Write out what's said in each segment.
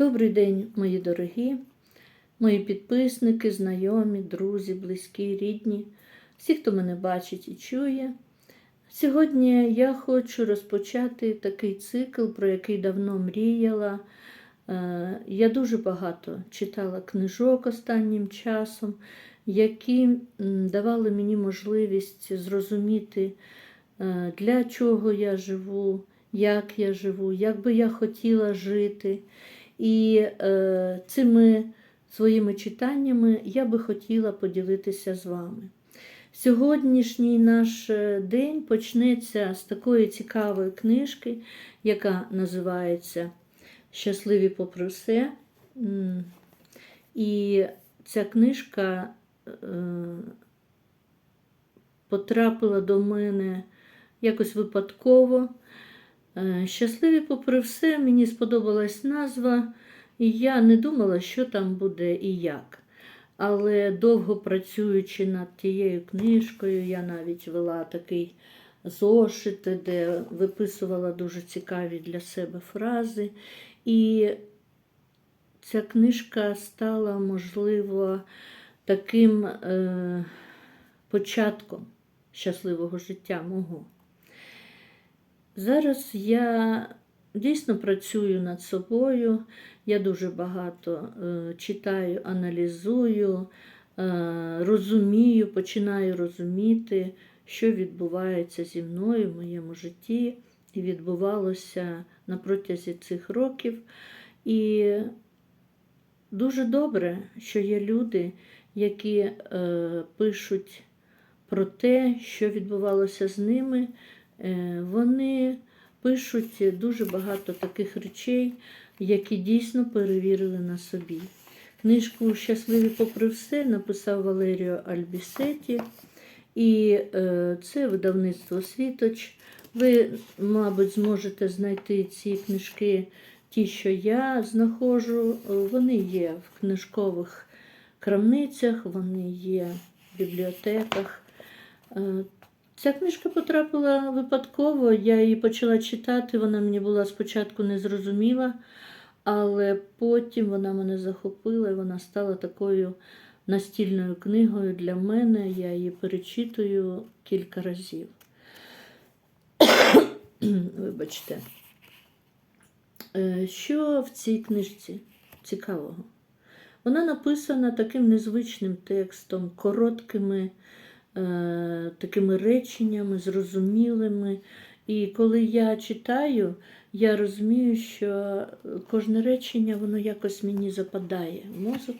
Добрий день, мої дорогі, мої підписники, знайомі, друзі, близькі, рідні, всі, хто мене бачить і чує. Сьогодні я хочу розпочати такий цикл, про який давно мріяла. Е, Я дуже багато читала книжок останнім часом, які давали мені можливість зрозуміти, е, для чого я живу, як я живу, як би я хотіла жити. І е, цими своїми читаннями я би хотіла поділитися з вами. Сьогоднішній наш е, день почнеться з такої цікавої книжки, яка називається Щасливі попри. І ця книжка е, потрапила до мене якось випадково. Е, Щасливі, попри все, мені сподобалась назва, і я не думала, що там буде і як. Але довго працюючи над тією книжкою, я навіть вела такий зошит, де виписувала дуже цікаві для себе фрази. І ця книжка стала, можливо, таким е, початком щасливого життя мого. Зараз я дійсно працюю над собою, я дуже багато е, читаю, аналізую, е, розумію, починаю розуміти, що відбувається зі мною в моєму житті і відбувалося на протязі цих років. І дуже добре, що є люди, які е, пишуть про те, що відбувалося з ними. Е, Вони пишуть дуже багато таких речей, які дійсно перевірили на собі. Книжку Щасливі попри все написав Валеріо Альбісеті, і е, це видавництво Світоч. Ви, мабуть, зможете знайти ці книжки, ті, що я знаходжу. Вони є в книжкових крамницях, вони є в бібліотеках. Ця книжка потрапила випадково, я її почала читати, вона мені була спочатку незрозуміла, але потім вона мене захопила і вона стала такою настільною книгою для мене. Я її перечитую кілька разів. Вибачте. Е, Що в цій книжці цікавого? Вона написана таким незвичним текстом, короткими такими реченнями, зрозумілими. І коли я читаю, я розумію, що кожне речення воно якось мені западає в мозок.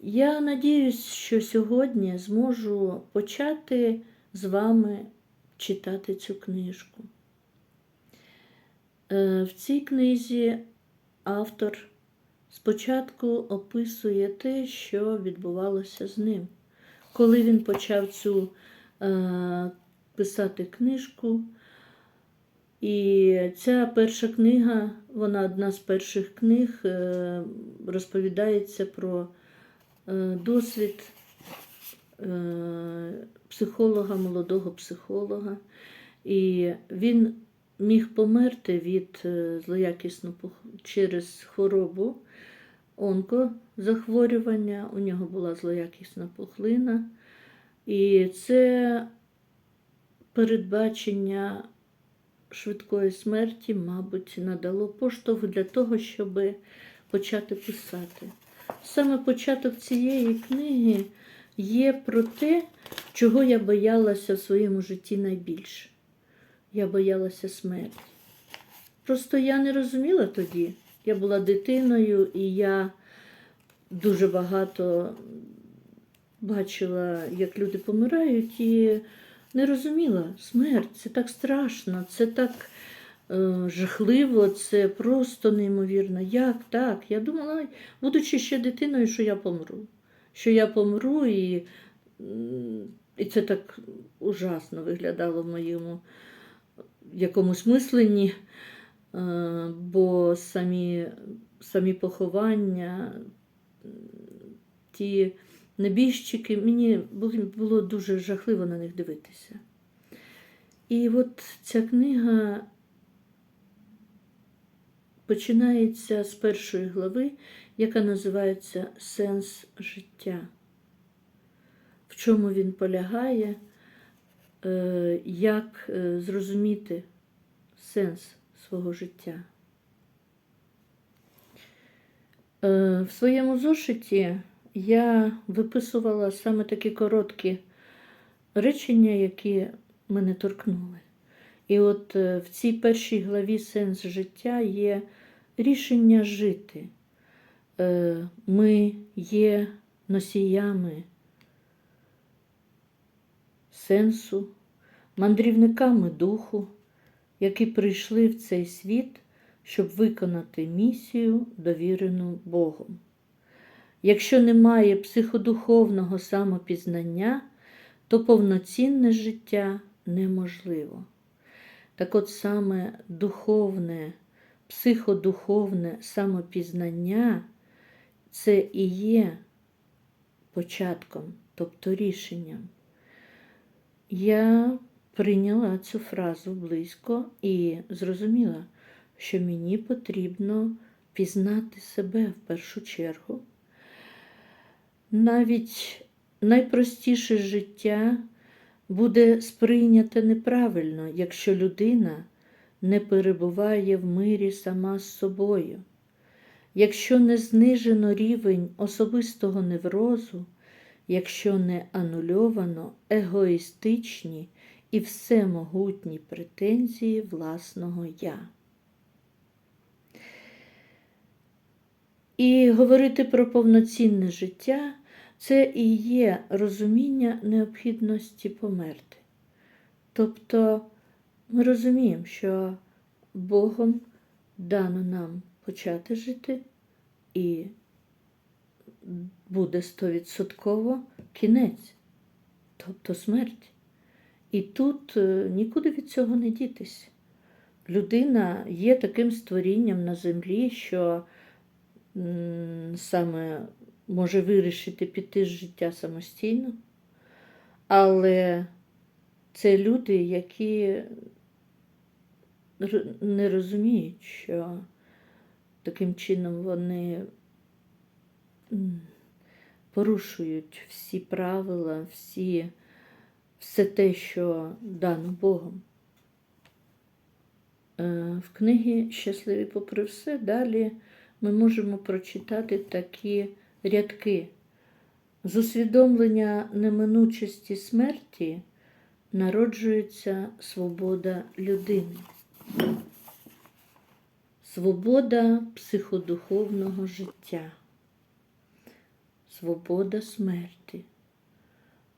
Я надіюсь, що сьогодні зможу почати з вами читати цю книжку. Е, В цій книзі автор спочатку описує те, що відбувалося з ним. Коли він почав цю е, писати книжку, і ця перша книга, вона одна з перших книг, е, розповідається про е, досвід е, психолога, молодого психолога. І він міг померти від е, злоякісну через хворобу онкозахворювання, у нього була злоякісна пухлина. І це передбачення швидкої смерті, мабуть, надало поштовх для того, щоб почати писати. Саме початок цієї книги є про те, чого я боялася в своєму житті найбільше. Я боялася смерті. Просто я не розуміла тоді. Я була дитиною, і я дуже багато бачила, як люди помирають, і не розуміла смерть. Це так страшно, це так е, жахливо, це просто неймовірно. Як так? Я думала, будучи ще дитиною, що я помру. Що я помру, і, і це так ужасно виглядало в моєму якомусь мисленні, бо самі, самі поховання, ті небіжчики, мені було, було дуже жахливо на них дивитися. І от ця книга починається з першої глави, яка називається Сенс життя. В чому він полягає, е, як е, зрозуміти сенс свого життя. Е, В своєму зошиті я виписувала саме такі короткі речення, які мене торкнули. І от е, в цій першій главі сенс життя є рішення жити. Е, Ми є носіями сенсу, мандрівниками духу, які прийшли в цей світ, щоб виконати місію, довірену Богом. Якщо немає психодуховного самопізнання, то повноцінне життя неможливо. Так от саме духовне, психодуховне самопізнання це і є початком, тобто рішенням. Я прийняла цю фразу близько і зрозуміла, що мені потрібно пізнати себе в першу чергу. Навіть найпростіше життя буде сприйняте неправильно, якщо людина не перебуває в мирі сама з собою. Якщо не знижено рівень особистого неврозу, якщо не анульовано егоїстичні і всемогутні претензії власного я. І говорити про повноцінне життя це і є розуміння необхідності померти. Тобто ми розуміємо, що Богом дано нам почати жити, і буде стовідсотково кінець, тобто смерть. І тут е, нікуди від цього не дітись. Людина є таким створінням на землі, що саме може вирішити піти з життя самостійно, але це люди, які не розуміють, що таким чином вони порушують всі правила, всі, все те, що дано Богом. Е, В книгі Щасливі попри все далі ми можемо прочитати такі рядки. З усвідомлення неминучості смерті народжується свобода людини. Свобода психодуховного життя, свобода смерті,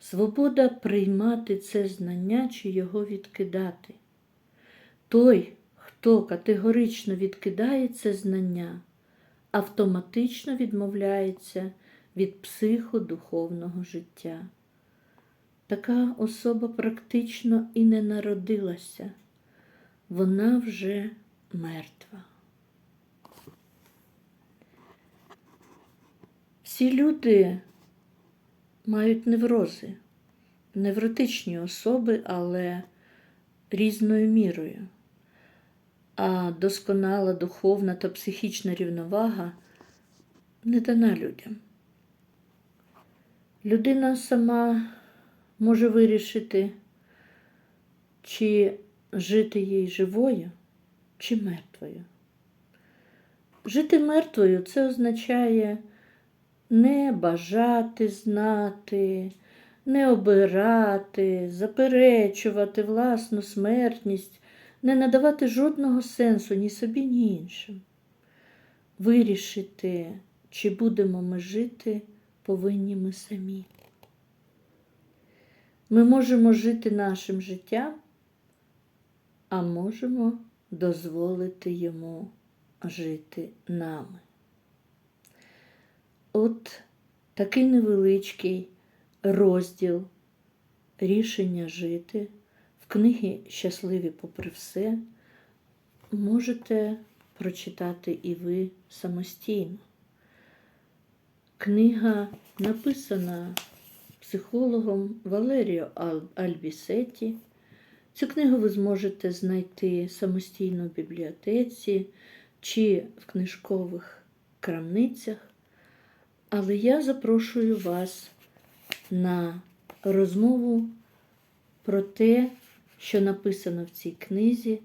свобода приймати це знання чи його відкидати. Той, хто категорично відкидає це знання, автоматично відмовляється від психодуховного життя. Така особа практично і не народилася, вона вже мертва. Всі люди мають неврози, невротичні особи, але різною мірою. А досконала духовна та психічна рівновага не дана людям. Людина сама може вирішити, чи жити їй живою, чи мертвою. Жити мертвою це означає не бажати знати, не обирати, заперечувати власну смертність, не надавати жодного сенсу ні собі, ні іншим. Вирішити, чи будемо ми жити, повинні ми самі. Ми можемо жити нашим життям, а можемо дозволити йому жити нами. От такий невеличкий розділ рішення жити в книгі Щасливі попри все можете прочитати і ви самостійно. Книга написана психологом Валеріо Ал- Альбісеті. Цю книгу ви зможете знайти самостійно в бібліотеці чи в книжкових крамницях, але я запрошую вас на розмову про те, що написано в цій книзі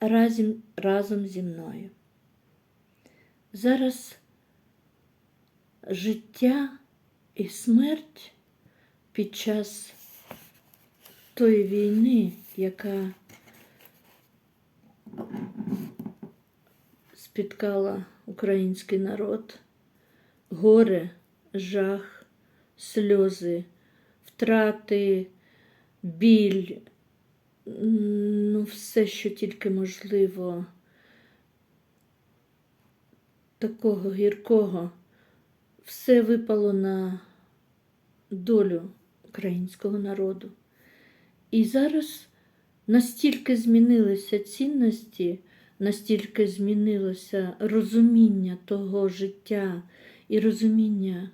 разом, разом зі мною. Зараз життя і смерть під час тої війни, яка спіткала український народ, горе, жах, сльози, втрати, біль, ну, все, що тільки можливо, такого гіркого, все випало на долю українського народу. І зараз настільки змінилися цінності, настільки змінилося розуміння того життя і розуміння,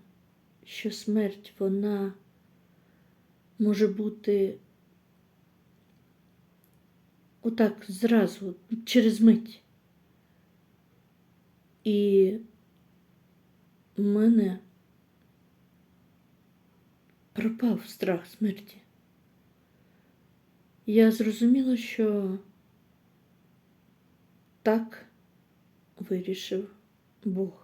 що смерть вона може бути отак зразу, через мить. І в мене пропав страх смерті. Я зрозуміла, що так вирішив Бог.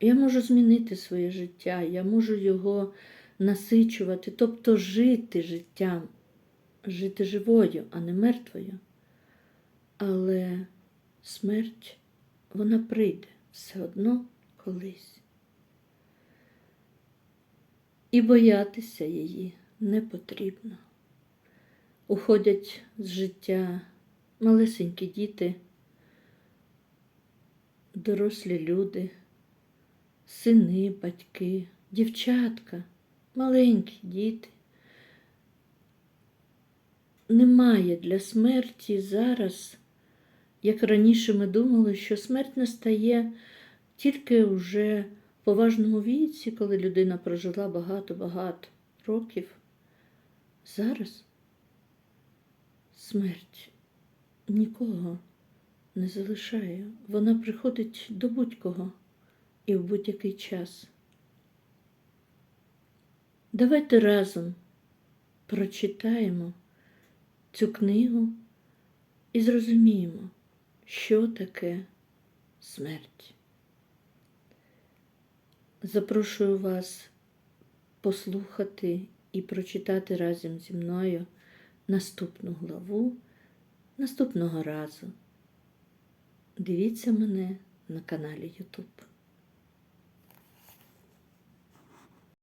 Я можу змінити своє життя, я можу його насичувати, тобто жити життям, жити живою, а не мертвою. Але смерть, вона прийде все одно колись. І боятися її не потрібно. Уходять з життя малесенькі діти, дорослі люди, сини, батьки, дівчатка, маленькі діти. Немає для смерті зараз, як раніше ми думали, що смерть настає тільки вже в поважному віці, коли людина прожила багато-багато років. Зараз смерть нікого не залишає. Вона приходить до будь-кого і в будь-який час. Давайте разом прочитаємо цю книгу і зрозуміємо, що таке смерть. Запрошую вас послухати і прочитати разом зі мною наступну главу наступного разу. Дивіться мене на каналі YouTube.